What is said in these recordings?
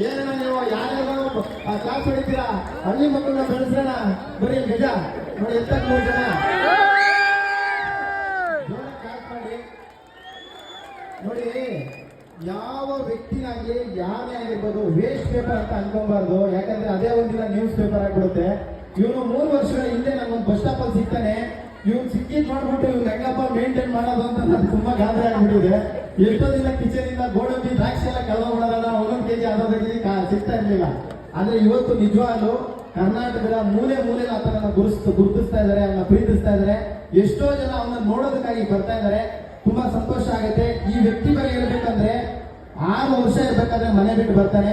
ಏನೇನ ನೀವು ಯಾರ್ಯಾರು ಕ್ಲಾಸ್ ಹೊಡಿತೀರಾ ಹಳ್ಳಿ ಮಕ್ಕಳನ್ನ ಬೆಳೆಸೋಣ ಬರೀ ಗಜ ನೋಡಿ ಎಂತ ಮೂರು ಮಾಡಿ. ನೋಡಿ ಯಾವ ವ್ಯಕ್ತಿನಾಗಲಿ ಯಾರೇ ಆಗಿರ್ಬೋದು ವೇಸ್ಟ್ ಪೇಪರ್ ಅಂತ ಅನ್ಕೊಬಾರ್ದು ಯಾಕಂದ್ರೆ ಅದೇ ಒಂದಿನ ನ್ಯೂಸ್ ಪೇಪರ್ ಆಗ್ಬಿಡುತ್ತೆ ಇವನು ಮೂರು ವರ್ಷಗಳ ಹಿಂದೆ ನಮ್ಮೊಂದು ಬಸ್ ಸ್ಟಾಪಲ್ಲಿ ಸಿಗ್ತಾನೆ ಇವ್ನು ಸಿಕ್ಕಿದ್ ಮಾಡ್ಬಿಟ್ಟು ಇವ್ನು ಹೆಂಗಪ್ಪ ಮೇಂಟೈನ್ ಮಾಡೋದು ಅಂತ ನನಗೆ ತುಂಬಾ ಗಾಬರಿ ಆಗ್ಬಿಟ್ಟಿದೆ. ಎಷ್ಟೋ ದಿನ ಕಿಚನ್ ಇಂದ ಗೋಡಂಬಿ ದ್ರಾಕ್ಷಿ ಎಲ್ಲ ಕಳ್ಕೊಂಡ್ಬಿಡೋದಲ್ಲ ಒಂದೊಂದು ಕೆಜಿ ಅರ್ಧದಲ್ಲಿ ಸಿಗ್ತಾ ಇರ್ಲಿಲ್ಲ. ಆದ್ರೆ ಇವತ್ತು ನಿಜವಾಗ್ಲು ಕರ್ನಾಟಕದ ಮೂಲೆ ಮೂಲೆ ಆತನನ್ನ ಗುರುಸ್ತು ಗುರುತಿಸ್ತಾ ಇದ್ದಾರೆ ಅವನ್ನ ಪ್ರೀತಿಸ್ತಾ ಇದ್ದಾರೆ ಎಷ್ಟೋ ಜನ ಅವನ್ನ ನೋಡೋದಕ್ಕಾಗಿ ಬರ್ತಾ ಇದ್ದಾರೆ ತುಂಬಾ ಸಂತೋಷ ಆಗುತ್ತೆ. ಈ ವ್ಯಕ್ತಿ ಬಗ್ಗೆ ಹೇಳ್ಬೇಕಂದ್ರೆ ಆರು ವರ್ಷ ಇರ್ಬೇಕಾದ್ರೆ ಮನೆ ಬಿಟ್ಟು ಬರ್ತಾನೆ.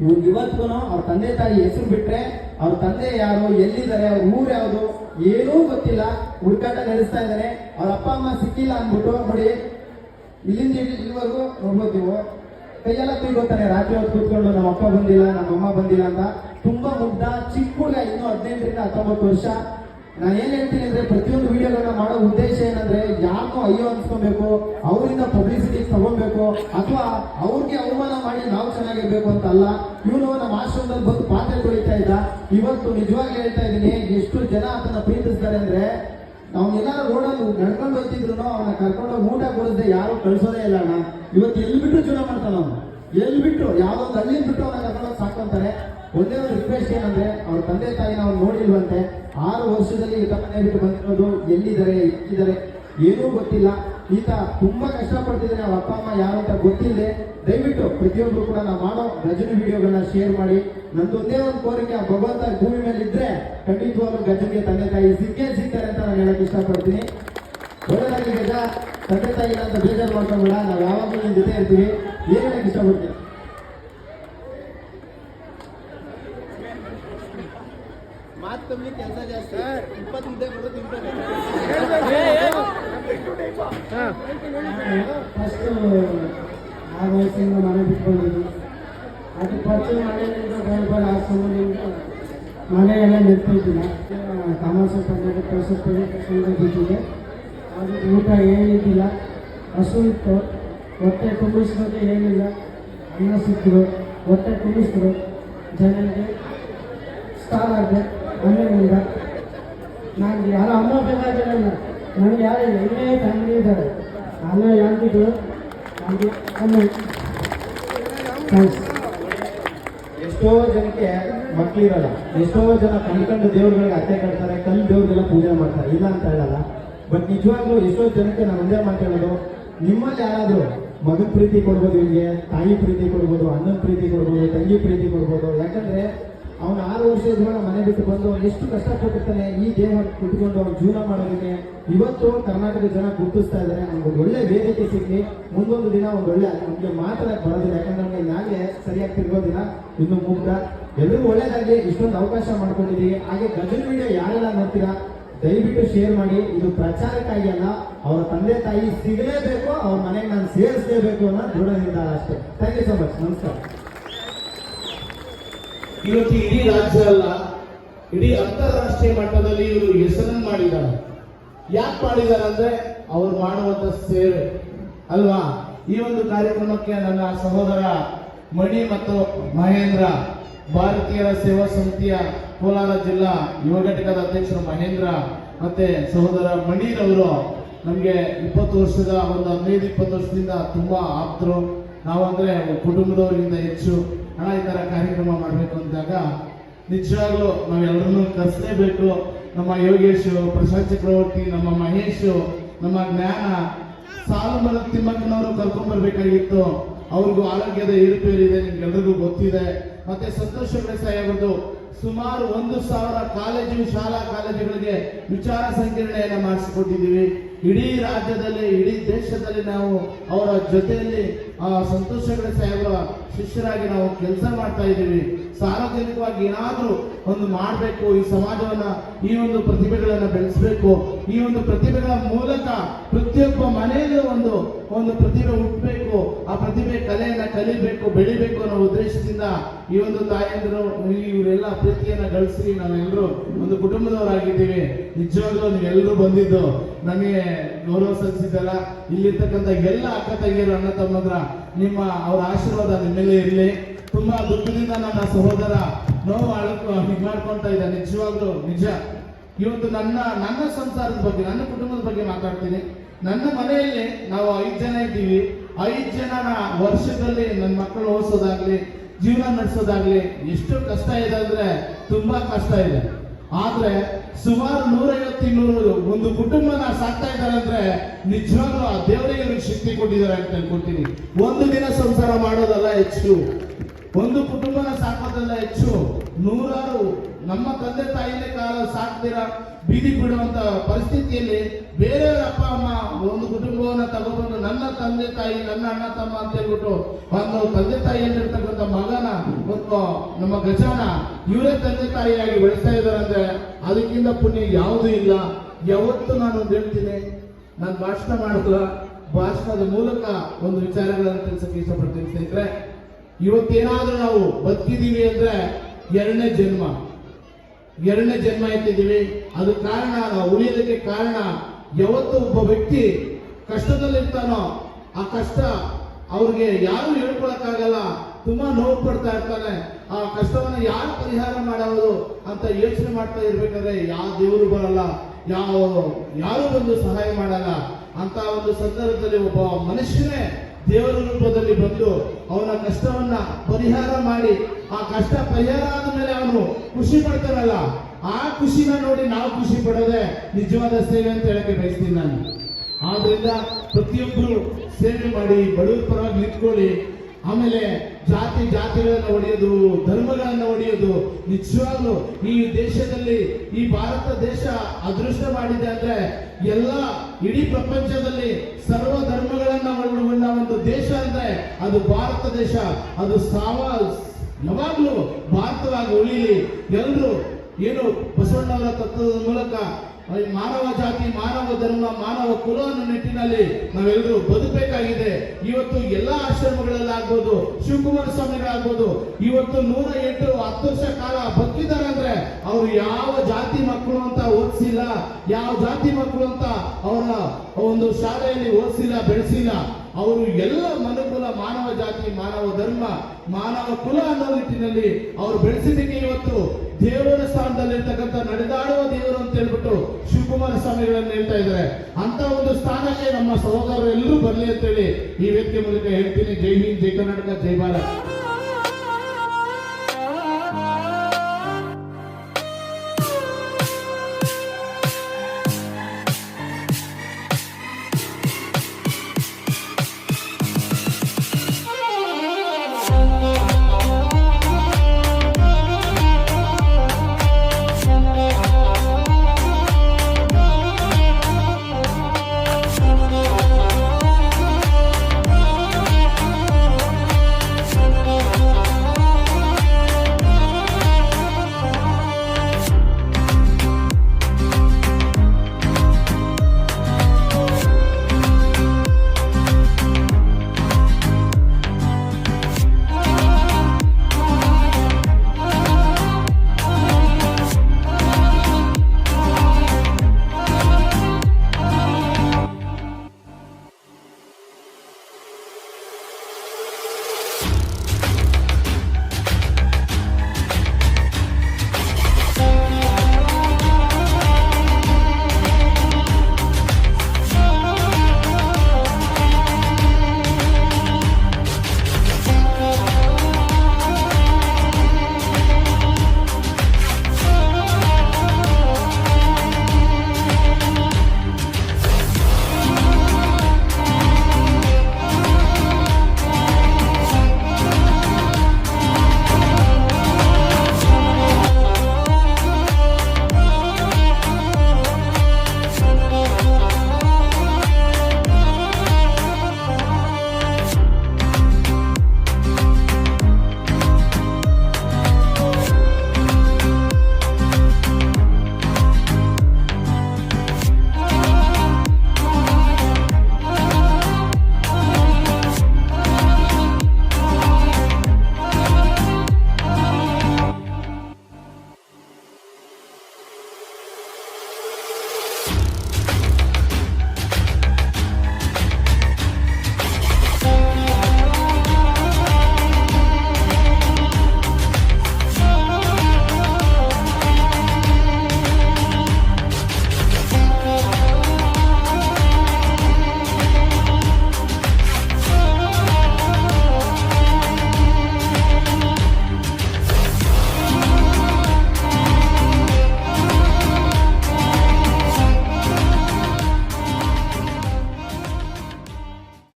ಇವ್ನು ಇವತ್ತಿಗೂ ಅವ್ರ ತಂದೆ ತಾಯಿ ಹೆಸರು ಬಿಟ್ರೆ ಅವ್ರ ತಂದೆ ಯಾರು, ಎಲ್ಲಿದ್ದಾರೆ, ಅವ್ರ ಊರು ಯಾವುದು, ಏನೂ ಗೊತ್ತಿಲ್ಲ. ಹುಡುಕಾಟ ನಡೆಸ್ತಾ ಇದ್ದಾರೆ. ಅವ್ರ ಅಪ್ಪ, ಅಮ್ಮ ಸಿಕ್ಕಿಲ್ಲ ಅಂದ್ಬಿಟ್ಟು, ನೋಡಿ, ಇಲ್ಲಿಂದ ಇಲ್ಲಿ- ಇಲ್ಲಿವರೆಗೂ ನೋಡ್ಬೋದು ಕೈಯೆಲ್ಲ ತಿಳ್ಕೊತಾರೆ ರಾತ್ರಿ ಹೊತ್ತು ಕೂತ್ಕೊಂಡು ನಮ್ಮ ಅಪ್ಪ ಬಂದಿಲ್ಲ, ನಮ್ಮ ಅಮ್ಮ ಬಂದಿಲ್ಲ ಅಂತ. ತುಂಬಾ ಮುಗ್ಧ, ಚಿಕ್ಕ ಹುಡುಗ ಇನ್ನು ಹದಿನೆಂಟರಿಂದ ಹತ್ತೊಂಬತ್ತು ವರ್ಷ. ನಾನು ಏನ್ ಹೇಳ್ತೀನಿ ಅಂದ್ರೆ ಪ್ರತಿಯೊಂದು ವಿಡಿಯೋಗಳನ್ನ ಮಾಡೋ ಉದ್ದೇಶ ಏನಂದ್ರೆ ಯಾಕೋ ಅಯ್ಯೋ ಅನ್ಸ್ಕೊಬೇಕು, ಅವರಿಂದ ಪಬ್ಲಿಸಿಟಿ ತಗೊಬೇಕು, ಅಥವಾ ಅವ್ರಿಗೆ ಅವಮಾನ ಮಾಡಿ ನಾವು ಚೆನ್ನಾಗಿರ್ಬೇಕು ಅಂತ ಅಲ್ಲ. ಇವನು ನಮ್ಮ ಆಶ್ರಮದಲ್ಲಿ ಬಂದು ಪಾತ್ರೆ ತೊಳಿತಾ ಇದ್ದ. ಇವತ್ತು ನಿಜವಾಗಿ ಹೇಳ್ತಾ ಇದ್ದೀನಿ, ಎಷ್ಟು ಜನ ಅದನ್ನ ಪ್ರೀತಿಸ್ತಾರೆ ಅಂದ್ರೆ ರೋಡ್ ರೋಡಲ್ಲಿ ನಡ್ಕೊಂಡು ಹೋಗ್ತಿದ್ರು ಅವನ ಕರ್ಕೊಂಡು ಊಟ ಕೊಡದೆ ಯಾರು ಕಳ್ಸೋದೇ ಇಲ್ಲ ಅಣ್ಣ. ಇವತ್ತು ಎಲ್ಲಿ ಬಿಟ್ಟು ಚುನಾವ್ ಮಾಡ್ತಾನ ಅವನು. ಎಲ್ಲಿ ಬಿಟ್ಟು ಯಾವ್ದೊಂದು ಹಳ್ಳಿ ಬಿಟ್ಟು ಅವನ ಕರ್ಕೊಂಡು ಸಾಕೊಂತಾರೆ ಒಂದೇ ಒಂದು ರಿಕ್ವೆಸ್ಟ್ ಏನಂದ್ರೆ, ಅವ್ರ ತಂದೆ ತಾಯಿನ ನಾವು ನೋಡಿಲ್ವಂತೆ, ಆರು ವರ್ಷದಲ್ಲಿ ಈತ ಮನೆ ಬಿಟ್ಟು ಬಂದಿರೋದು ಎಲ್ಲಿದ್ದಾರೆ ಇದ್ದಾರೆ ಏನೂ ಗೊತ್ತಿಲ್ಲ. ಈತ ತುಂಬಾ ಕಷ್ಟಪಡ್ತಿದ್ದಾರೆ ಅವ್ರ ಅಪ್ಪ, ಅಮ್ಮ ಯಾರು ಅಂತ ಗೊತ್ತಿಲ್ಲದೆ, ದಯವಿಟ್ಟು ಪ್ರತಿಯೊಬ್ಬರು ಕೂಡ ನಾವು ಮಾಡೋ ಗಜನಿ ವಿಡಿಯೋಗಳನ್ನ ಶೇರ್ ಮಾಡಿ. ನಂದೊಂದೇ ಒಂದೇ ಒಂದು ಕೋರಿಕೆ, ಆ ಭಗವಂತ ಭೂಮಿ ಮೇಲೆ ಇದ್ರೆ ಖಂಡಿತವಾಗ್ಲೂ ಗಜನಿಗೆ ತಂದೆ ತಾಯಿ ಸಿಕ್ಕೇ ಸಿಗ್ತಾರೆ ಅಂತ ನಾನು ಹೇಳಕ್ ಇಷ್ಟಪಡ್ತೀನಿ. ಒಳ್ಳೆದಾಗಿ ಗಜ ತಂದೆ ತಾಯಿ ಅಂತ ಬೇಜಾರು ಮಾಡ್ಕೊಂಡ್ಬೇಡ ನಾವು ಯಾವಾಗಲೂ ನಿಮ್ಮ ಜೊತೆ ಇರ್ತೀವಿ. ಏನ್ ಹೇಳಕ್ ಇಷ್ಟಪಡ್ತೀನಿ ಮಾತು ಕಮ್ಮಿ ಕೆಲಸ ಜಾಸ್ತಿ ಇಪ್ಪತ್ತು ಮುದ್ದೆ ಕೊಡೋದು ತಿಂತಾರೆ ಫಸ್ಟ್ ಆ ವಯಸ್ಸಿಂದ ಮನೆ ಬಿಟ್ಕೊಂಡಿದ್ವಿ ಅದು ಫಸ್ಟು ಮನೆಯಿಂದ ಬೇಡ ಆ ಸಂಬಂಧದಿಂದ ಮನೆಯೆಲ್ಲ ನಿಂತಿದ್ದಿಲ್ಲ ತಮಾಷೆ ಪಂದ್ಯಕ್ಕೆ ಪ್ರಶಸ್ತಿ ಬಿದ್ದಿದೆ ಅದು ಊಟ ಏನಿದ್ದಿಲ್ಲ ಹಸು ಇತ್ತು ಹೊಟ್ಟೆ ತುಂಬಿಸೋದು ಏನಿಲ್ಲ ಅನ್ನ ಸಿಕ್ಕರು ಹೊಟ್ಟೆ ತುಂಬಿಸಿದ್ರು ಜನರಿಗೆ ಸ್ಟಾರ್ ಆಗಿದೆ ಮನೆಯಿಂದ ನನಗೆ ಯಾರು ಅಮ್ಮ ಬೇಕಾಗಿಲ್ಲ ನನಗೆ ಯಾರು ಇಲ್ಲೇ ಫ್ಯಾಮಿಲಿ ಇದ್ದಾರೆ. ಅಮ್ಮ ಥ್ಯಾಂಕ್ಸ್ ಎಷ್ಟೋ ಜನಕ್ಕೆ ಮಕ್ಕಳಿರಲ್ಲ ಎಷ್ಟೋ ಜನ ಕಣ್ಕಂಡು ದೇವ್ರುಗಳಿಗೆ ಅತ್ತೆ ಕಟ್ತಾರೆ, ಕಲ್ಲು ದೇವ್ರಿಗೆಲ್ಲ ಪೂಜೆ ಮಾಡ್ತಾರೆ, ಇಲ್ಲ ಅಂತ ಹೇಳಲ್ಲ. ಬಟ್ ನಿಜವಾಗ್ಲೂ ಎಷ್ಟೋ ಜನಕ್ಕೆ ನಾನು ಒಂದೇ ಮಾತಾಡೋದು ನಿಮ್ಮಲ್ಲಿ ಯಾರಾದರೂ ಮಗನ ಪ್ರೀತಿ ಕೊಡ್ಬೋದು ಇವರಿಗೆ ತಾಯಿ ಪ್ರೀತಿ ಕೊಡ್ಬೋದು, ಅಣ್ಣನ ಪ್ರೀತಿ ಕೊಡ್ಬೋದು, ತಂಗಿ ಪ್ರೀತಿ ಕೊಡ್ಬೋದು, ಯಾಕಂದ್ರೆ ಅವನು ಆರು ವರ್ಷ ಇದ್ದಾಗ ಮನೆ ಬಿಟ್ಟು ಬಂದು ಎಷ್ಟು ಕಷ್ಟ ಕಷ್ಟಪಟ್ಟಿರ್ತಾನೆ ಈ ದೇಹ ಕುಟ್ಕೊಂಡು ಅವ್ನು ಜೀವನ ಮಾಡೋದಕ್ಕೆ ಇವತ್ತು ಕರ್ನಾಟಕದ ಜನ ಗುರುತಿಸ್ತಾ ಇದ್ದಾರೆ. ನಮ್ಗೆ ಒಳ್ಳೆ ವೇದಿಕೆ ಸಿಗ್ಲಿ. ಮುಂದೊಂದು ದಿನ ಒಂದು ಒಳ್ಳೆ, ನಮಗೆ ಮಾತ್ರ ಬರೋದಿಲ್ಲ. ಯಾಕಂದ್ರೆ ನಮಗೆ ನಾಳೆ ಸರಿಯಾಗಿ ತಿರ್ಗೋದಿಲ್ಲ ಇನ್ನು ಮುಗ್ಧ ಎಲ್ಲರೂ ಒಳ್ಳೇದಾಗಿ ಇಷ್ಟೊಂದು ಅವಕಾಶ ಮಾಡ್ಕೊಂಡಿದ್ದೀವಿ ಹಾಗೆ ಗಜಲ್ ವಿಡಿಯೋ ಯಾರೆಲ್ಲ ನೋಡ್ತೀರಾ, ದಯವಿಟ್ಟು ಶೇರ್ ಮಾಡಿ. ಇದು ಪ್ರಚಾರಕ್ಕಾಗಿ ಅಲ್ಲ, ಅವರ ತಂದೆ ತಾಯಿ ಸಿಗಲೇಬೇಕು, ಅವ್ರ ಮನೆಗೆ ನಾನು ಸೇರಿಸಲೇಬೇಕು ಅನ್ನೋ ದೃಢ ನಿರ್ಧಾರ ಅಷ್ಟೇ. ಥ್ಯಾಂಕ್ ಯು ಸೊ ಮಚ್ ನಮಸ್ಕಾರ. ಇವತ್ತು ಇಡೀ ರಾಜ್ಯ ಅಲ್ಲ, ಇಡೀ ಅಂತಾರಾಷ್ಟ್ರೀಯ ಮಟ್ಟದಲ್ಲಿ ಇವರು ಹೆಸರನ್ನು ಮಾಡಿದ್ದಾರೆ. ಯಾಕೆ ಮಾಡಿದ್ದಾರೆ ಅಂದ್ರೆ ಅವ್ರು ಮಾಡುವಂತ ಸೇವೆ, ಅಲ್ವಾ? ಈ ಒಂದು ಕಾರ್ಯಕ್ರಮಕ್ಕೆ ನನ್ನ ಸಹೋದರ ಮಣಿ ಮತ್ತು ಮಹೇಂದ್ರ, ಭಾರತೀಯರ ಸೇವಾ ಸಮಿತಿಯ ಕೋಲಾರ ಜಿಲ್ಲಾ ಯುವ ಘಟಕದ ಅಧ್ಯಕ್ಷರು ಮಹೇಂದ್ರ ಮತ್ತೆ ಸಹೋದರ ಮಣಿರವರು ನಮಗೆ ಇಪ್ಪತ್ತು ವರ್ಷದ, ಒಂದು ಹದಿನೈದು, ಇಪ್ಪತ್ತು ವರ್ಷದಿಂದ ತುಂಬಾ ಆಪ್ತರು ನಾವಂದ್ರೆ ಕುಟುಂಬದವರಿಂದ ಹೆಚ್ಚು ಹಣ ಈ ಥರ ಕಾರ್ಯಕ್ರಮ ಮಾಡಬೇಕು ಅಂದಾಗ ನಿಜವಾಗ್ಲೂ ನಾವೆಲ್ಲರನ್ನೂ ಕರೆಸಲೇಬೇಕು. ನಮ್ಮ ಯೋಗೇಶ್, ಪ್ರಶಾಂತ್ ಚಕ್ರವರ್ತಿ, ನಮ್ಮ ಮಹೇಶ್, ನಮ್ಮ ಜ್ಞಾನ ಸಾಲುಮರ ತಿಮ್ಮಕ್ಕನವರು ಕರ್ಕೊಂಡ್ ಬರ್ಬೇಕಾಗಿತ್ತು ಅವ್ರಿಗೂ ಆರೋಗ್ಯದ ಏರುಪೇರಿದೆ ನಿಮ್ಗೆಲ್ರಿಗೂ ಗೊತ್ತಿದೆ. ಮತ್ತೆ ಸಂತೋಷ ಸಾಹೇಬರದು ಸುಮಾರು ಒಂದು ಸಾವಿರ ಕಾಲೇಜು, ಶಾಲಾ ಕಾಲೇಜುಗಳಿಗೆ ವಿಚಾರ ಸಂಕಿರಣೆಯನ್ನು ಮಾಡಿಸಿಕೊಟ್ಟಿದ್ದೀವಿ. ಇಡೀ ರಾಜ್ಯದಲ್ಲಿ, ಇಡೀ ದೇಶದಲ್ಲಿ ನಾವು ಅವರ ಜೊತೆಯಲ್ಲಿ, ಆ ಸಂತೋಷಗಳ ಸಾಹೇಬರ ಶಿಷ್ಯರಾಗಿ ನಾವು ಕೆಲಸ ಮಾಡ್ತಾ ಇದ್ದೀವಿ. ಸಾರ್ವಜನಿಕವಾಗಿ ಏನಾದರೂ ಒಂದು ಮಾಡಬೇಕು, ಈ ಸಮಾಜವನ್ನ, ಈ ಒಂದು ಪ್ರತಿಭೆಗಳನ್ನ ಬೆಳೆಸಬೇಕು, ಈ ಒಂದು ಪ್ರತಿಭೆಗಳ ಮೂಲಕ ಪ್ರತಿಯೊಬ್ಬ ಮನೆಯಲ್ಲೂ ಒಂದು ಒಂದು ಪ್ರತಿಭೆ ಹುಟ್ಟಬೇಕು, ಆ ಪ್ರತಿಭೆ ಕಲೆಯನ್ನ ಕಲಿಬೇಕು, ಬೆಳಿಬೇಕು ಅನ್ನೋ ಉದ್ದೇಶದಿಂದ ಈ ಒಂದು ತಾಯಂದಿರು ಇವರೆಲ್ಲ ಪ್ರೀತಿಯನ್ನು ಗಳಿಸಿ ನಾವೆಲ್ಲರೂ ಒಂದು ಕುಟುಂಬದವರಾಗಿದ್ದೀವಿ. ನಿಜವಾಗ್ಲೂ ನೀವೆಲ್ಲರೂ ಬಂದಿದ್ದು. ನನಗೆ ಗೌರವ ಸಲ್ಲಿಸಿದ್ದಲ್ಲ ಇಲ್ಲಿರ್ತಕ್ಕಂಥ ಎಲ್ಲ ಅಕ್ಕ ತಂಗಿಯರು, ಅಣ್ಣ ತಮ್ಮದ್ರ, ನಿಮ್ಮ ಅವರ ಆಶೀರ್ವಾದ ಮೇಲೆ ಇರಲಿ. ತುಂಬಾ ದುಃಖದಿಂದ ನನ್ನ ಸಹೋದರ ನೋವು ಅಳಕು ಹೀಗ್ ಮಾಡ್ಕೊಂತ ಇದ್ದ ನಿಜವಾಗ್ಲೂ ನಿಜ. ಇವತ್ತು ನನ್ನ ನನ್ನ ಸಂಸಾರದ ಬಗ್ಗೆ, ನನ್ನ ಕುಟುಂಬದ ಬಗ್ಗೆ ಮಾತಾಡ್ತೀನಿ. ನನ್ನ ಮನೆಯಲ್ಲಿ ನಾವು ಐದು ಜನ ಇದ್ದೀವಿ. ಐದು ಜನನ ವರ್ಷದಲ್ಲಿ ನನ್ನ ಮಕ್ಕಳು ಓದಿಸೋದಾಗ್ಲಿ, ಜೀವನ ನಡೆಸೋದಾಗ್ಲಿ, ಎಷ್ಟು ಕಷ್ಟ ಇದೆ ಅಂದ್ರೆ ತುಂಬಾ ಕಷ್ಟ ಇದೆ. ಆದ್ರೆ ಸುಮಾರು ನೂರೈವತ್ತು ಇನ್ನೂರು ಒಂದು ಕುಟುಂಬನ ಸಾಕ್ತಾ ಇದ್ದಾರೆ ಅಂದ್ರೆ ನಿಜವಾಗ್ಲೂ ಆ ದೇವರಿಗೆ ಶಕ್ತಿ ಕೊಟ್ಟಿದ್ದಾರೆ ಅಂತ ಅನ್ಕೊಳ್ತೀನಿ ಒಂದು ದಿನ ಸಂಸಾರ ಮಾಡೋದಲ್ಲ ಹೆಚ್ಚು. ಒಂದು ಕುಟುಂಬನ ಸಾಕೋದಲ್ಲ ಹೆಚ್ಚು. ನೂರಾರು ನಮ್ಮ ತಂದೆ ತಾಯಿನೇ ಕಾಲ ಸಾಕ್ದಿರ, ಬೀದಿ ಬಿಡುವಂತ ಪರಿಸ್ಥಿತಿಯಲ್ಲಿ ಬೇರೆಯವರ ಅಪ್ಪ, ಅಮ್ಮ ಒಂದು ಕುಟುಂಬವನ್ನ ತಗೊಂಡು ನನ್ನ ತಂದೆ ತಾಯಿ, ನನ್ನ ಅಣ್ಣ, ತಮ್ಮ ಅಂತ ಹೇಳ್ಬಿಟ್ಟು ಒಂದು ತಂದೆ ತಾಯಿಯಲ್ಲಿರ್ತಕ್ಕಂಥ ಮಗನ ಒಂದು ನಮ್ಮ ಗಜಾನ ಇವರೇ ತಂದೆ ತಾಯಿಯಾಗಿ ಬೆಳೆಸ್ತಾ ಇದ್ದಾರೆ ಅದಕ್ಕಿಂತ ಪುಣ್ಯ ಯಾವುದೂ ಇಲ್ಲ. ಯಾವತ್ತು ನಾನು ಹೇಳ್ತೀನಿ, ನಾನು ಭಾಷಣ ಮಾಡಿದ್ರ ಭಾಷಣದ ಮೂಲಕ ಒಂದು ವಿಚಾರಗಳನ್ನು ತಿಳಿಸಕ್ಕೆ ಇಷ್ಟಪಡ್ತೀನಿ ಸ್ನೇಹಿತರೆ. ಇವತ್ತೇನಾದ್ರೂ ನಾವು ಬದುಕಿದೀವಿ ಅಂದ್ರೆ ಎರಡನೇ ಜನ್ಮ. ಎರಡನೇ ಜನ್ಮ ಎತ್ತಿದ್ದೀವಿ. ಅದು ಕಾರಣ, ನಾವು ಉಳಿಯೋದಕ್ಕೆ ಕಾರಣ ಯಾವತ್ತು ಒಬ್ಬ ವ್ಯಕ್ತಿ ಕಷ್ಟದಲ್ಲಿರ್ತಾನೋ, ಆ ಕಷ್ಟ ಅವ್ರಿಗೆ ಯಾರು ಹೇಳ್ಕೊಳಕ್ಕಾಗಲ್ಲ, ತುಂಬಾ ನೋವು ಪಡ್ತಾ ಇರ್ತಾನೆ. ಆ ಕಷ್ಟವನ್ನು ಯಾರು ಪರಿಹಾರ ಮಾಡೋದು ಅಂತ ಯೋಚನೆ ಮಾಡ್ತಾ ಇರ್ಬೇಕಾದ್ರೆ ಯಾವ ದೇವರು ಬರಲ್ಲ, ಯಾವ, ಯಾರು ಬಂದು ಸಹಾಯ ಮಾಡಲ್ಲ ಅಂತ ಒಂದು ಸಂದರ್ಭದಲ್ಲಿ ಒಬ್ಬ ಮನುಷ್ಯನೇ ದೇವರ ರೂಪದಲ್ಲಿ ಬಂದು ಅವನ ಕಷ್ಟವನ್ನ ಪರಿಹಾರ ಮಾಡಿ, ಆ ಕಷ್ಟ ಪರಿಹಾರ ಆದ ಮೇಲೆ ಅವನು ಖುಷಿ ಪಡ್ತಾನಲ್ಲ, ಆ ಖುಷಿನ ನೋಡಿ ನಾವು ಖುಷಿ ಪಡೋದೆ ನಿಜವಾದ ಸೇವೆ ಅಂತ ಹೇಳಕ್ಕೆ ಬಯಸ್ತೀನಿ ನಾನು. ಆದ್ರಿಂದ ಪ್ರತಿಯೊಬ್ಬರು ಸೇವೆ ಮಾಡಿ, ಬಡವರ ಪರವಾಗಿ ನಿಂತ್ಕೊಳ್ಳಿ. ಆಮೇಲೆ ಜಾತಿ ಜಾತಿಗಳನ್ನ ಹೊಡೆಯೋದು ಧರ್ಮಗಳನ್ನ ಹೊಡೆಯೋದು ನಿಜವಾಗ್ಲು ಈ ದೇಶದಲ್ಲಿ, ಈ ಭಾರತ ದೇಶ ಅದೃಷ್ಟ ಮಾಡಿದೆ ಅಂದ್ರೆ ಎಲ್ಲ ಇಡೀ ಪ್ರಪಂಚದಲ್ಲಿ ಸರ್ವ ಒಂದು ದೇಶ ಅಂದ್ರೆ ಅದು ಭಾರತ ದೇಶ, ಅದು ಸಾವ ಯಾವಾಗಲೂ ಭಾರತವಾಗಿ ಉಳಿಯಲಿ ಎಲ್ಲರೂ ಏನು ಬಸವಣ್ಣವರ ತತ್ವದ ಮೂಲಕ ಮಾನವ ಜಾತಿ, ಮಾನವ ಧರ್ಮ, ಮಾನವ ಕುಲ ಅನ್ನೋ ನಿಟ್ಟಿನಲ್ಲಿ ನಾವೆಲ್ಲರೂ ಬದುಕಬೇಕಾಗಿದೆ. ಇವತ್ತು ಎಲ್ಲಾ ಆಶ್ರಮಗಳಲ್ಲಿ ಆಗ್ಬೋದು ಶಿವಕುಮಾರ ಸ್ವಾಮಿಗಳಾಗ್ಬೋದು, ಇವತ್ತು ನೂರ ಎಂಟು ಹತ್ತು ವರ್ಷ ಕಾಲ ಬದುಕಿದ್ದಾರೆ ಅಂದ್ರೆ ಅವರು ಯಾವ ಜಾತಿ ಮಕ್ಕಳು ಅಂತ ಓದಿಸಿಲ್ಲ, ಯಾವ ಜಾತಿ ಮಕ್ಕಳು ಅಂತ ಅವರ ಒಂದು ಶಾಲೆಯಲ್ಲಿ ಓದಿಸಿಲ್ಲ, ಬೆಳೆಸಿಲ್ಲ. ಅವರು ಎಲ್ಲ ಮನುಕುಲ ಮಾನವ ಧರ್ಮ, ಮಾನವ ಕುಲ ಅನ್ನೋ ನಿಟ್ಟಿನಲ್ಲಿ ಅವರು ಬೆಳೆಸಿದ್ದಕ್ಕೆ ಇವತ್ತು ದೇವರ ಸ್ಥಾನದಲ್ಲಿರ್ತಕ್ಕಂಥ ನಡೆದಾಡುವ ದೇವರು ಅಂತ ಹೇಳ್ಬಿಟ್ಟು ಶಿವಕುಮಾರ ಸ್ವಾಮಿಗಳನ್ನು ಹೇಳ್ತಾ ಇದ್ದಾರೆ. ಅಂತ ಒಂದು ಸ್ಥಾನಕ್ಕೆ ನಮ್ಮ ಸಹೋದರರು ಎಲ್ಲರೂ ಬರಲಿ ಅಂತೇಳಿ ಈ ವ್ಯಕ್ತಿ ಮೂಲಕ ಹೇಳ್ತೀನಿ. ಜೈ ಹಿಂದ್, ಜೈ ಕರ್ನಾಟಕ, ಜೈ ಭಾರತ್.